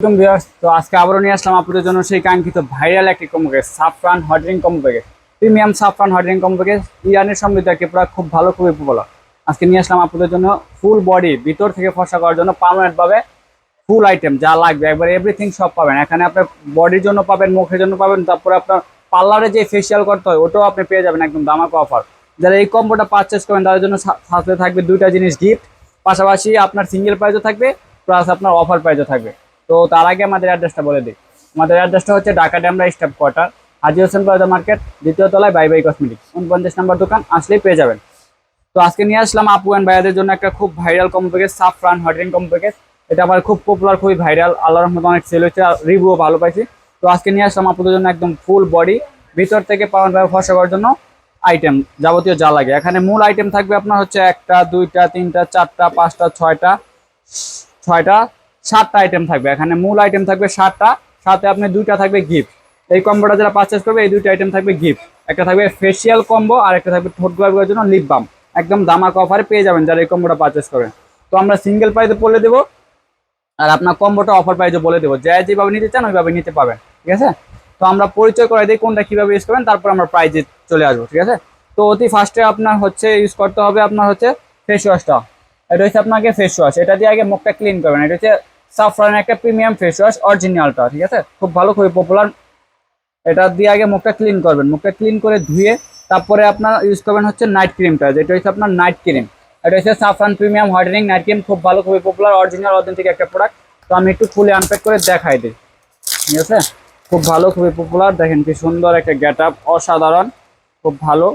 একদম তো আজকে আবারও নিয়ে আসলাম আপনাদের জন্য সেই কাঙ্ক্ষিত ভাইরাল একটি কম্বো প্যাকেজ সাফরান হটরিং কম্বো প্রিমিয়াম সাফরান হটরিং কম্বো প্যাকেজ ইরানের সমৃদ্ধ একটি প্রোডাক্ট খুব ভালো, খুবই পপুলার আজকে নিয়ে আসলাম আপনাদের জন্য ফুল বডি ভিতর থেকে ফসা করার জন্য পার্মানেন্ট ভাবে ফুল আইটেম যা লাগবে। একবার এভরিথিং সব পাবেন। এখানে আপনার বডির জন্য পাবেন, মুখের জন্য পাবেন, তারপরে আপনার পার্লারে যে ফেসিয়াল করতে হয়, ওটাও আপনি পেয়ে যাবেন একদম দামাকা অফার যারা এই কম্বোটা পারচেস করবেন তাদের জন্য সাথে থাকবে দুইটা জিনিস গিফট পাশাপাশি আপনার সিঙ্গেল প্রাইজও থাকবে প্লাস আপনার অফার প্রাইজও থাকবে। তো তার আগে আমাদের অ্যাড্রেসটা বলে দিই। আমাদের অ্যাড্রেসটা হচ্ছে Dhaka Demra staff quarter, Haji Hossain plaza market, দ্বিতীয় তলায় বাই বাই কসমেটিক্স, উনপঞ্চাশ নম্বর দোকান, আসলেই পেয়ে যাবেন। তো আজকে নিয়ে আসলাম আপু অ্যান্ড ভাইয়াদের জন্য একটা খুব ভাইরাল কম্বো প্যাকেজ সাফরান হটরিং কম্বো প্যাকেজ এটা আমার খুব পপুলার খুবই ভাইরাল আল্লাহ রহমত অনেক সেল হচ্ছে রিভিউও ভালো পাইছি। তো আজকে নিয়ে আসলাম আপুদের জন্য একদম ফুল বডি ভিতর থেকে পাওয়ার ফসা করার জন্য আইটেম যাবতীয় যা লাগে। এখানে মূল আইটেম থাকবে আপনার হচ্ছে একটা, দুইটা, তিনটা, চারটা, পাঁচটা, ছয়টা ছয়টা সাতটা আইটেম থাকবে। এখানে মূল আইটেম থাকবে সাতটা, সাথে আপনি দুইটা থাকবে গিফট এই কম্বোটা যারা পারচেস করবে, এই দুইটা আইটেম থাকবে গিফট একটা থাকবে ফেসিয়াল কম্বো আর একটা থাকবে ঠোঁট গোলাপের জন্য লিপ বাম একদম দামাক অফারে পেয়ে যাবেন যারা এই কম্বোটা পারচেস করবেন তো আমরা সিঙ্গেল প্রাইসে বলে দেবো, আর আপনার কম্বোটা অফার প্রাইসে বলে দেবো। যা যেভাবে নিতে চান, ওইভাবে নিতে পাবেন ঠিক আছে? তো আমরা পরিচয় করে দিই কোনটা কীভাবে ইউজ করবেন, তারপর আমরা প্রাইজে চলে আসব। ঠিক আছে? তো অতি ফার্স্টে আপনার হচ্ছে ইউজ করতে হবে আপনার হচ্ছে ফেস ওয়াশটা এটা হচ্ছে আপনাকে ফেস ওয়াশ এটা দিয়ে আগে মুখটা ক্লিন করবেন। এটা হচ্ছে সাফরান একটা প্রিমিয়াম ফেস ওয়াশ অরিজিনালটা ঠিক আছে? খুব ভালো, খুবই পপুলার এটা দিয়ে আগে মুখটা ক্লিন করবেন। মুখটা ক্লিন করে ধুয়ে তারপরে আপনার ইউজ করবেন হচ্ছে নাইট ক্রিমটা যেটা হচ্ছে আপনার নাইট ক্রিম এটা হচ্ছে saffron premium whitening night cream খুব ভালো, খুবই পপুলার অরিজিনাল অথেন্টিক একটা প্রোডাক্ট তো আমি একটু ফুলে আনপ্যাক করে দেখাই দিই। ঠিক আছে? খুব ভালো, খুবই পপুলার দেখেন কি সুন্দর একটা গেট আপ অসাধারণ। খুব ভালো।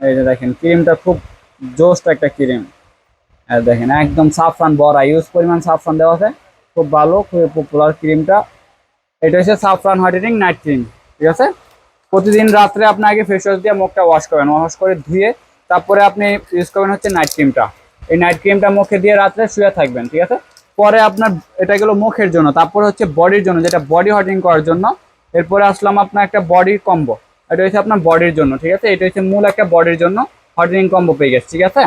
এই যে দেখেন ক্রিমটা খুব জোস্ট একটা ক্রিম আর দেখেন, একদম সাফরান বড়া ইউজ পরিমাণ সাফরান দেওয়া আছে। খুব ভালো, খুবই পপুলার ক্রিমটা এটা হচ্ছে সাফরান হোয়াইটেনিং নাইট ক্রিম ঠিক আছে? প্রতিদিন রাত্রে আপনি আগে ফেস ওয়াশ দিয়ে মুখটা ওয়াশ করবেন ওয়াশ করে ধুয়ে তারপরে আপনি ইউজ করবেন হচ্ছে নাইট ক্রিমটা এই নাইট ক্রিমটা মুখে দিয়ে রাত্রে শুয়ে থাকবেন, ঠিক আছে? পরে আপনার এটা গেলো মুখের জন্য, তারপরে হচ্ছে বডির জন্য, যেটা বডি হোয়াইটেনিং করার জন্য। এরপরে আসলাম আপনার একটা বডির কম্বো এটা হচ্ছে আপনার বডির জন্য, ঠিক আছে? এটা হচ্ছে মূল একটা বডির জন্য হোয়াইটেনিং কম্বো পেয়ে গেছে, ঠিক আছে?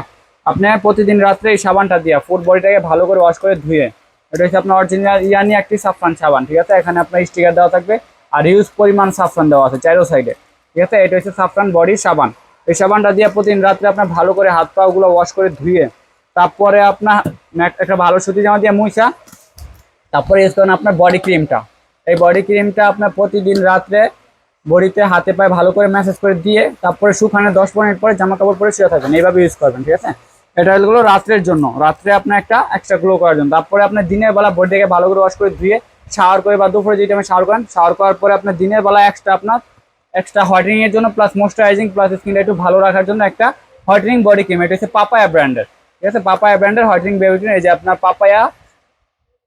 আপনি প্রতিদিন রাত্রে এই সাবানটা দিয়ে ফুল বডিটাকে ভালো করে ওয়াশ করে ধুয়ে এটা হচ্ছে আপনার অরিজিনাল ইয়ানি একটি সাফরান সাবান, ঠিক আছে? এখানে আপনার স্টিকার দেওয়া থাকবে আর ইউজ পরিমাণ সাফরান দেওয়া আছে চারো সাইডে ঠিক আছে? এটা হচ্ছে সাফরান বডি সাবান। এই সাবানটা দিয়ে প্রতিদিন রাত্রে আপনার ভালো করে হাত পা গুলো ওয়াশ করে ধুয়ে, তারপরে আপনার একটা ভালো সুতি জামা দিয়ে মুইসা তারপরে ইউজ করেন আপনার বডি ক্রিমটা এই বডি ক্রিমটা আপনার প্রতিদিন রাত্রে বডিতে হাতে পায়ে ভালো করে ম্যাসেজ করে দিয়ে, তারপরে শুকানো দশ মিনিট পরে জামা কাপড় পরে শুয়ে থাকবেন। এইভাবে ইউজ করবেন, ঠিক আছে? এটা হলো রাত্রের জন্য। রাত্রে আপনার একটা এক্সট্রা গ্লো করার জন্য। তারপরে আপনার দিনের বেলা বডিটাকে ভালো করে ওয়াশ করে ধুয়ে শাওয়ার করে বা দুপুরে যে টাইমে শাওয়ার করেন শাওয়ার করার পরে আপনার দিনের বেলা এক্সট্রা আপনার এক্সট্রা হোয়াইটেনিং এর জন্য প্লাস ময়শ্চারাইজিং প্লাস স্কিনটা একটু ভালো রাখার জন্য একটা হোয়াইটেনিং বডি ক্রিম এটা হচ্ছে পাপায়া ব্র্যান্ডের ঠিক আছে? পাপায়া ব্র্যান্ডের হোয়াইটেনিং বেবি ক্রিম এই যে আপনার পাপায়া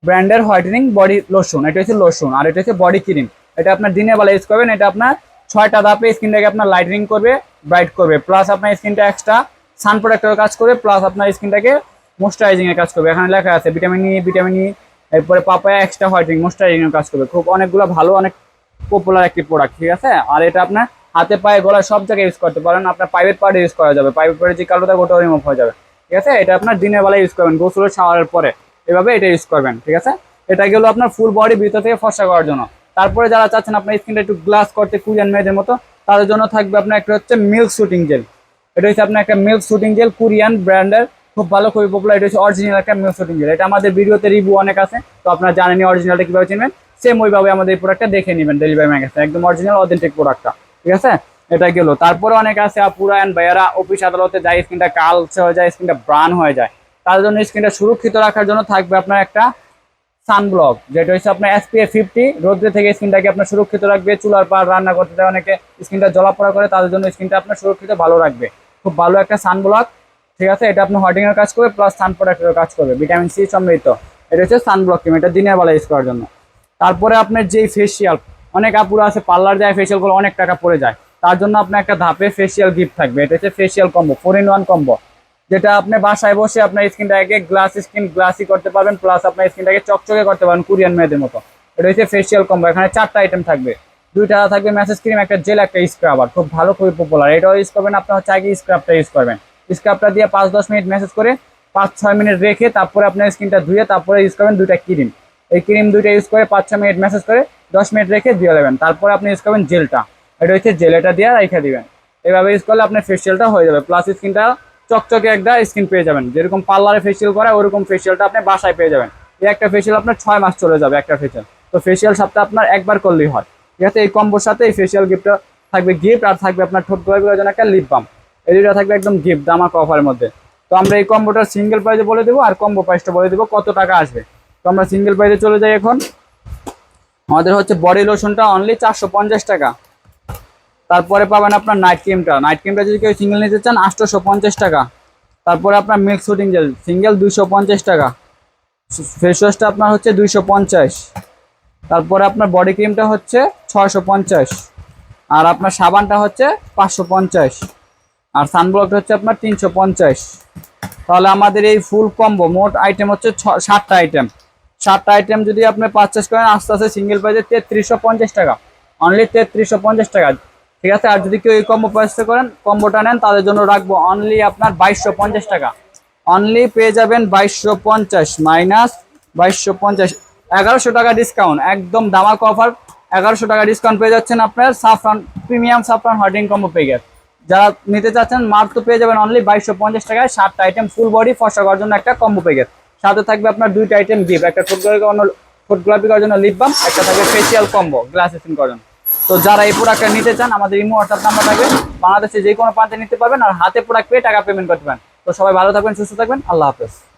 ব্র্যান্ডের হোয়াইটেনিং বডি লোশন এটা হচ্ছে লোশন আর এটা হচ্ছে বডি ক্রিম এটা আপনার দিনের বেলা ইউজ করবেন। এটা আপনার ছয়টা ধাপে স্কিনটাকে আপনার লাইটেনিং করবে ব্রাইট করবে। প্লাস আপনার স্কিনটা এক্সট্রা সান প্রোটেক্টরের কাজ করবে প্লাস আপনার স্কিনটাকে ময়শ্চারাইজিং এর কাজ করবে। এখানে লেখা আছে ভিটামিন ই ভিটামিন ই এরপরে পাপায়া এক্সট্রা হোয়াইটেনিং ময়শ্চারাইজিং এর কাজ করবে। খুব অনেকগুলো ভালো, অনেক পপুলার একটি প্রোডাক্ট ঠিক আছে? আর এটা আপনার হাতে, পায়ে, গলায় সব জায়গায় ইউজ করতে পারেন। আপনার প্রাইভেট পার্টে ইউজ করা যাবে। প্রাইভেট পার্টে যে কালো থাকে ওটাও রিমুভ হয়ে যাবে। ঠিক আছে? এটা আপনার দিনের বেলায় ইউজ করবেন। গোসলের শাওয়ারের পরে। এভাবে এটা ইউজ করবেন, ঠিক আছে? এটা গেলো আপনার ফুল বডি ভিতর থেকে ফসা করার জন্য। তারপরে যারা চাচ্ছেন আপনার স্কিনটা একটু গ্লাস করতে কুরিয়ান মেয়েদের মতো, তাদের জন্য থাকবে আপনার একটা হচ্ছে মিল্ক শুটিং জেল এটা হচ্ছে আপনার একটা মিল্ক শুটিং জেল কোরিয়ান ব্র্যান্ডের খুব ভালো, খুবই পপুলার এটা হচ্ছে অরিজিনাল একটা মিল্ক শুটিং জেল এটা আমাদের ভিডিওতে রিভিউ অনেক আছে, তো আপনারা জানেনি অরিজিনালটা কীভাবে চিনবেন? সেম ওইভাবে আমাদের এই প্রোডাক্টটা দেখে নেবেন ডেলিভারি ম্যাগাজিন একদম অরিজিনাল অথেন্টিক প্রোডাক্টটা ঠিক আছে? এটা গেল। তারপরে অনেক আছে আপুরা অ্যান্ড ভাইয়ারা অফিস আদালতে যায় স্কিনটা কালচে হয়ে যায় স্কিনটা ব্রান হয়ে যায়। তার জন্য স্কিনটা সুরক্ষিত রাখার জন্য থাকবে আপনার একটা সানব্লক যেটা হচ্ছে আপনার এসপিএফ ফিফটি রোদ্রে থেকে স্কিনটাকে আপনার সুরক্ষিত রাখবে। চুলার পার রান্না করতে দেয় অনেকে। স্কিনটা জলাপড়া করে, তাদের জন্য স্কিনটা আপনার সুরক্ষিত, ভালো রাখবে। খুব ভালো একটা সানব্লক ঠিক আছে, এটা আপনার হোয়াইটিং এর কাজ করবে প্লাস সান প্রোডাক্টের কাজ করবে। ভিটামিন সি সমৃদ্ধ। এটা হচ্ছে সানব্লক ক্রিম এটা দিনের বেলা ইউজ করার জন্য। তারপরে আপনার যেই ফেসিয়াল অনেক আপুরা আছে পার্লার যায় ফেসিয়াল করে অনেক টাকা পড়ে যায়। তার জন্য আপনার একটা ধাপে ফেসিয়াল গিফট থাকবে। এটা হচ্ছে facial combo four in one combo যেটা আপনি বাসায় বসে আপনার স্কিনটাকে গ্লাস স্কিন গ্লাসি করতে পারবেন প্লাস আপনার স্কিনটাকে চকচকে করতে পারবেন, কোরিয়ান মেয়েদের মতো। এটা হচ্ছে ফেসিয়াল কম্বো এখানে চারটা আইটেম থাকবে। দুইটা থাকবে ম্যাসেজ ক্রিম, একটা জেল, একটা স্ক্রাবার খুব ভালো, খুবই পপুলার এটাও ইউজ করবেন, আপনার হচ্ছে আগে স্ক্রাবটা ইউজ করবেন। স্ক্রাবটা দিয়ে পাঁচ, দশ মিনিট মেসেজ করে, পাঁচ, ছয় মিনিট রেখে তারপরে আপনার স্কিনটা ধুয়ে তারপরে ইউজ করবেন দুইটা ক্রিম। এই ক্রিম দুইটা ইউজ করে পাঁচ ছ মিনিট মেসেজ করে, দশ মিনিট রেখে দিয়ে দেবেন। তারপরে আপনি ইউজ করবেন জেলটা। এটা হচ্ছে জেল, এটা দিয়ে রেখে দিবেন। এভাবে ইউজ করলে আপনার ফেসিয়ালটা হয়ে যাবে। প্লাস স্কিনটা চকচকে একটা স্কিন পেয়ে যাবেন। যেরকম পার্লারে ফেসিয়াল করে ওরকম ফেসিয়ালটা আপনি বাসায় পেয়ে যাবেন। এই একটা ফেসিয়াল আপনার ছয় মাস চলে যাবে, একটা ফেসিয়াল তো ফেসিয়াল সপ্তাহে আপনার একবার করলেই হয়। ঠিক আছে এই কম্বোর সাথে এই ফেসিয়াল গিফটটা থাকবে গিফট আর থাকবে আপনার ঠোঁট গোলাপের জন্য একটা লিপ বাম এই দুটো থাকবে একদম গিফট দামা অফারের মধ্যে। তো আমরা এই কম্বোটা সিঙ্গেল প্রাইসে বলে দেবো আর কম্বো প্রাইসটা বলে দেবো কত টাকা আসবে। তো আমরা সিঙ্গেল প্রাইজে চলে যাই এখন। আমাদের হচ্ছে বডি লোশনটা অনলি চারশো পঞ্চাশ টাকা। তারপরে পাবেন আপনার নাইট ক্রিমটা নাইট ক্রিমটা যদি কেউ সিঙ্গেল নিতে চান আটশোশো পঞ্চাশ টাকা। তারপরে আপনার মিল্ক শুটিং জেল সিঙ্গেল দুইশো পঞ্চাশ টাকা ফেস ওয়াশটা আপনার হচ্ছে দুইশো পঞ্চাশ তারপরে আপনার বডি ক্রিমটা হচ্ছে ছয়শো পঞ্চাশ। আর আপনার সাবানটা হচ্ছে পাঁচশো পঞ্চাশ। আর সানব্লকটা হচ্ছে আপনার তিনশো পঞ্চাশ। তাহলে আমাদের এই ফুল কম্বো মোট আইটেম হচ্ছে সাতটা আইটেম সাতটা আইটেম যদি আপনি পারচেস করেন, আস্তে আস্তে সিঙ্গেল প্রাইসে তেত্রিশশো পঞ্চাশ টাকা। অনলি তেত্রিশশো পঞ্চাশ টাকা। ঠিক আছে? আর যদি কেউ এই কম্বো পারচেস করেন কম্বোটা নেন, তাদের জন্য রাখব অনলি আপনার বাইশশো পঞ্চাশ টাকা। অনলি পেয়ে যাবেন বাইশশো পঞ্চাশ মাইনাস বাইশশো পঞ্চাশ। এগারোশো টাকা ডিসকাউন্ট একদম দামাক অফার এগারোশো টাকা ডিসকাউন্ট পেয়ে যাচ্ছেন আপনার সাফরান প্রিমিয়াম সাফরান হর্ডিং কম্বো পেয়ে যারা নিতে চাচ্ছেন, মাত্র পেয়ে যাবেন অনলি বাইশশো পঞ্চাশ টাকায় সাতটা আইটেম ফুল বডি ফসা করার জন্য একটা কম্বো পেয়ে সাথে থাকবে আপনার দুইটা আইটেম গিফট একটা গোলাপি করার ফুট গোলাপি করার জন্য লিপ বাম একটা থাকবে ফেসিয়াল কম্বো গ্লাস স্কিন করার জন্য তো যারা এই প্রোডাক্টটা নিতে চান, আমাদের ইমো হোয়াটসঅ্যাপ নাম্বার থাকবে। বাংলাদেশে যে কোনো প্রান্তে নিতে পারবেন আর হাতে প্রোডাক্ট পেয়ে টাকা পেমেন্ট করতে পারেন। তো সবাই ভালো থাকবেন, সুস্থ থাকবেন, আল্লাহ হাফেজ।